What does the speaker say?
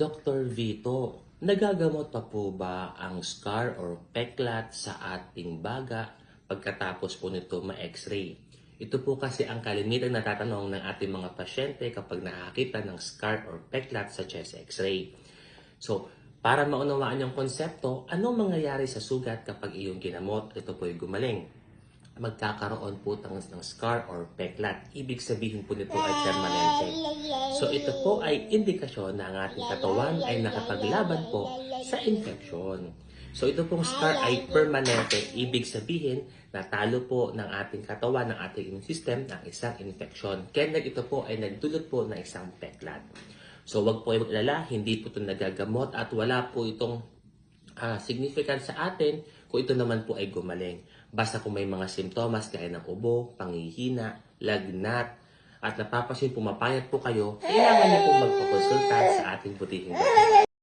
Dr. Vito, nagagamot pa po ba ang scar or peklat sa ating baga pagkatapos po nito ma-x-ray? Ito po kasi ang kalimitang natatanong ng ating mga pasyente kapag nakakita ng scar or peklat sa chest x-ray. So, para maunawaan yung konsepto, anong mangyayari sa sugat kapag iyong ginamot, ito po ay gumaling? Magkakaroon po ng, ng scar or peklat. Ibig sabihin po nito ay permanente. So ito po ay indikasyon na ang ating katawan ay nakapaglaban po sa infeksyon. So ito pong scar ay permanente, ibig sabihin natalo po ng ating katawan, ng ating immune system ng isang infeksyon. Kaya ito po ay nagdulot po ng isang peklat. So wag po ay mag-alala, hindi po ito nagagamot at wala po itong ah, significant sa atin kung ito naman po ay gumaling. Basta kung may mga simptomas gaya ng ubo, pangihina, lagnat, at napapansin pumapayat po kayo, kailangan niyo po magpakonsulta sa ating butihing doktor.